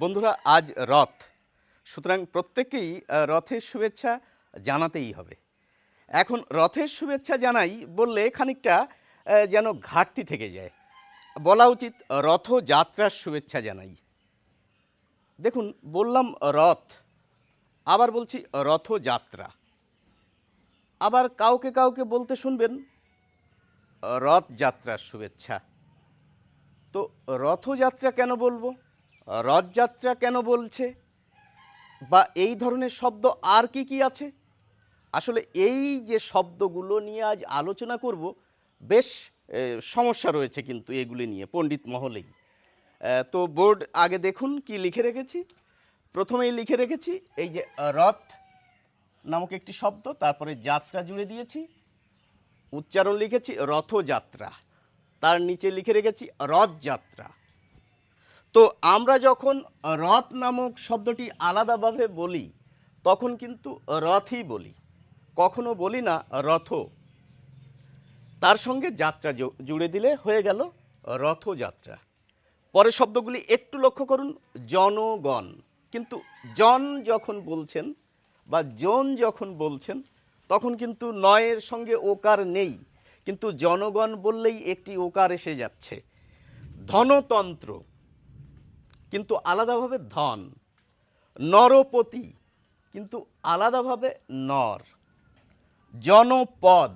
বন্ধুরা, আজ রথ। সুতরাং প্রত্যেকেই রথের শুভেচ্ছা জানাতেই হবে। এখন রথের শুভেচ্ছা জানাই বললে খানিকটা যেন ঘাটতি থেকে যায়। বলা উচিত, রথযাত্রার শুভেচ্ছা জানাই। দেখুন, বললাম রথ, আবার বলছি রথযাত্রা। আবার কাউকে কাউকে বলতে শুনবেন, রথযাত্রার শুভেচ্ছা। তো রথযাত্রা কেন বলব? রথযাত্রা কেন বলছে? বা এই ধরনের শব্দ আর কি কি আছে? আসলে এই যে শব্দগুলো নিয়ে আজ আলোচনা করব, বেশ সমস্যা রয়েছে কিন্তু এগুলি নিয়ে, পণ্ডিত মহলেই। তো বোর্ড, আগে দেখুন কি লিখে রেখেছি। প্রথমেই লিখে রেখেছি, এই যে রথ নামক একটি শব্দ, তারপরে যাত্রা জুড়ে দিয়েছি। উচ্চারণ লিখেছি রথযাত্রা। তার নিচে লিখে রেখেছি রথযাত্রা। তো আমরা যখন রথ নামক শব্দটি আলাদাভাবে বলি, তখন কিন্তু রথই বলি। কখনো বলি না, রথ। তার সঙ্গে যাত্রা জুড়ে দিলে হয়ে গেল রথযাত্রা পরের শব্দগুলি একটু লক্ষ্য করুন, জনগণ। কিন্তু জন যখন বলছেন বা জন যখন বলছেন, তখন কিন্তু নয়ের সঙ্গে ওকার নেই। কিন্তু জনগণ বললেই একটি ওকার এসে যাচ্ছে। ধনতন্ত্র। কিন্তু আলাদাভাবে ধন, নরপতি, কিন্তু আলাদাভাবে নর, জনপদ,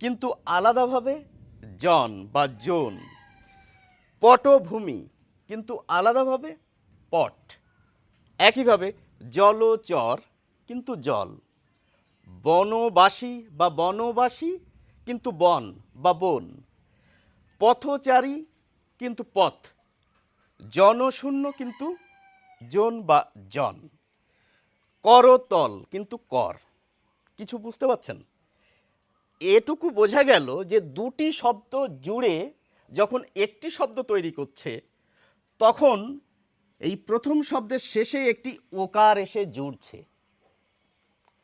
কিন্তু আলাদাভাবে জন বা জন, পটভূমি, কিন্তু আলাদাভাবে পট, একইভাবে জলচর, কিন্তু জল, বনবাসী বা বনবাসী, কিন্তু বন বা বন, পথচারী, কিন্তু পথ জনশূন্য কিন্তু জন বা জন। করতল কিন্তু কর। কিছু বুঝতে পারছেন? এটুকু বোঝা গেল যে দুটি শব্দ জুড়ে যখন একটি শব্দ তৈরি করছে, তখন এই প্রথম শব্দের শেষে একটি ওকার এসে জুড়ছে।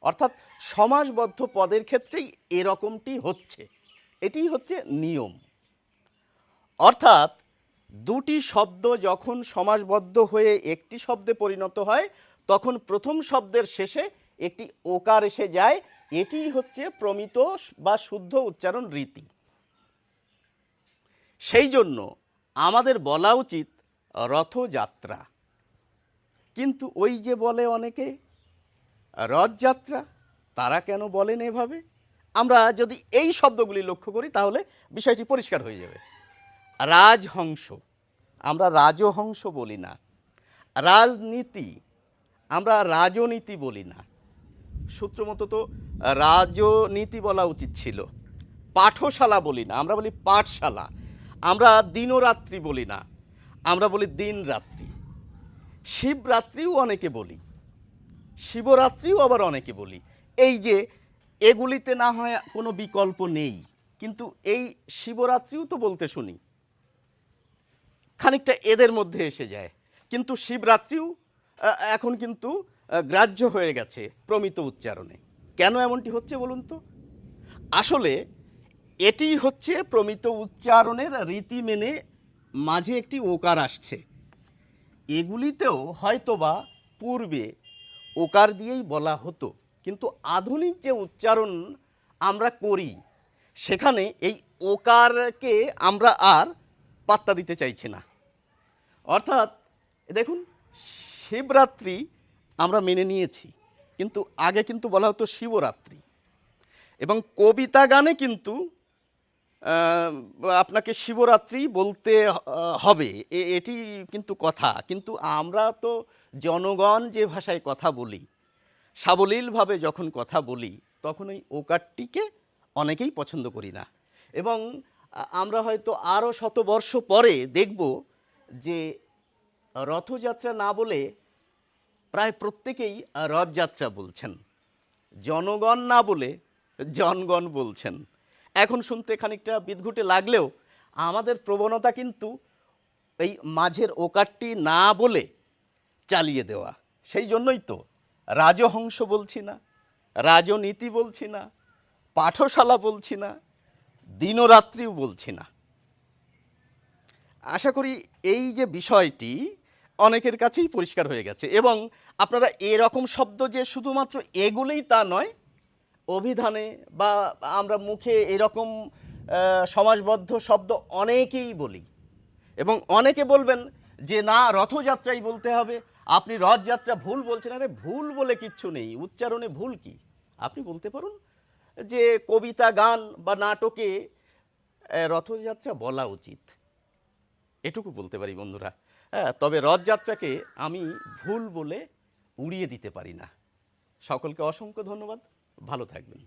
অর্থাৎ সমাজবদ্ধ পদের ক্ষেত্রেই এরকমটি হচ্ছে। এটি হচ্ছে নিয়ম। অর্থাৎ দুটি শব্দ যখন সমাসবদ্ধ হয়ে একটি শব্দে পরিণত হয়, তখন প্রথম শব্দের শেষে একটি ওকার এসে যায়। এটি হচ্ছে প্রমিত বা শুদ্ধ উচ্চারণ রীতি। সেই জন্য আমাদের বলা উচিত রথযাত্রা। কিন্তু ওই যে বলে অনেকে, রথযাত্রা, তারা কেন বলেন এভাবে? আমরা যদি এই শব্দগুলি লক্ষ্য করি, তাহলে বিষয়টি পরিষ্কার হয়ে যাবে। রাজহংস। আমরা রাজহংস বলি না। রাজনীতি, আমরা রাজনীতি বলি না। সূত্রমতো তো রাজনীতি বলা উচিত ছিল। পাঠশালা বলি না, আমরা বলি পাঠশালা। আমরা দিনরাত্রি বলি না, আমরা বলি দিন রাত্রি শিবরাত্রিও অনেকে বলি, শিবরাত্রিও আবার অনেকে বলি। এই যে এগুলিতে না হয় কোনো বিকল্প নেই, কিন্তু এই শিবরাত্রিও তো বলতে শুনি। খানিকটা এদের মধ্যে এসে যায়। কিন্তু শিবরাত্রিও এখন কিন্তু গ্রাহ্য হয়ে গেছে প্রমিত উচ্চারণে। কেন এমনটি হচ্ছে বলুন তো? আসলে এটি হচ্ছে প্রমিত উচ্চারণের রীতি মেনে মাঝে একটি ওকার আসছে। এগুলিতেও হয়তোবা পূর্বে ওকার দিয়েই বলা হতো, কিন্তু আধুনিক যে উচ্চারণ আমরা করি, সেখানে এই ওকারকে আমরা আর পাত্তা দিতে চাইছি না। অর্থাৎ দেখুন, শিবরাত্রি আমরা মেনে নিয়েছি, কিন্তু আগে কিন্তু বলা হতো শিবরাত্রি। এবং কবিতা গানে কিন্তু আপনাকে শিবরাত্রি বলতে হবে এটি কিন্তু কথা। কিন্তু আমরা তো জনগণ যে ভাষায় কথা বলি, সাবলীলভাবে যখন কথা বলি, তখন ওই ওকারটিকে অনেকেই পছন্দ করি না। এবং আমরা হয়তো আরও শতবর্ষ পরে দেখব যে রথযাত্রা না বলে প্রায় প্রত্যেকেই রথযাত্রা বলছেন। জনগণ না বলে জনগণ বলছেন। এখন শুনতে খানিকটা বিদঘুটে লাগলেও আমাদের প্রবণতা কিন্তু এই মাঝের ওকারটি না বলে চালিয়ে দেওয়া। সেই জন্যই তো রাজহংস বলছি না, রাজনীতি বলছি না, পাঠশালা বলছি না দিনরাত্রিও বলছি না। আশা করি এই যে বিষয়টি অনেকের কাছেই পরিষ্কার হয়ে গেছে এবং আপনারা এরকম শব্দ যে শুধুমাত্র এগুলোই তা নয়, অভিধানে বা আমরা মুখে এরকম সমাজবদ্ধ শব্দ অনেকেই বলি এবং অনেকে বলবেন যে না, রথযাত্রাই বলতে হবে, আপনি রথযাত্রা ভুল বলছেন, আরে ভুল বলে কিচ্ছু নেই, উচ্চারণে ভুল কি? আপনি বলতে পারুন। যে কবিতা, গান বা নাটকে রথযাত্রা বলা উচিত। এটুকু বলতে পারি বন্ধুরা। হ্যাঁ তবে রথযাত্রাকে আমি ভুল বলে উড়িয়ে দিতে পারি না। সকলকে অসংখ্য ধন্যবাদ। ভালো থাকবেন।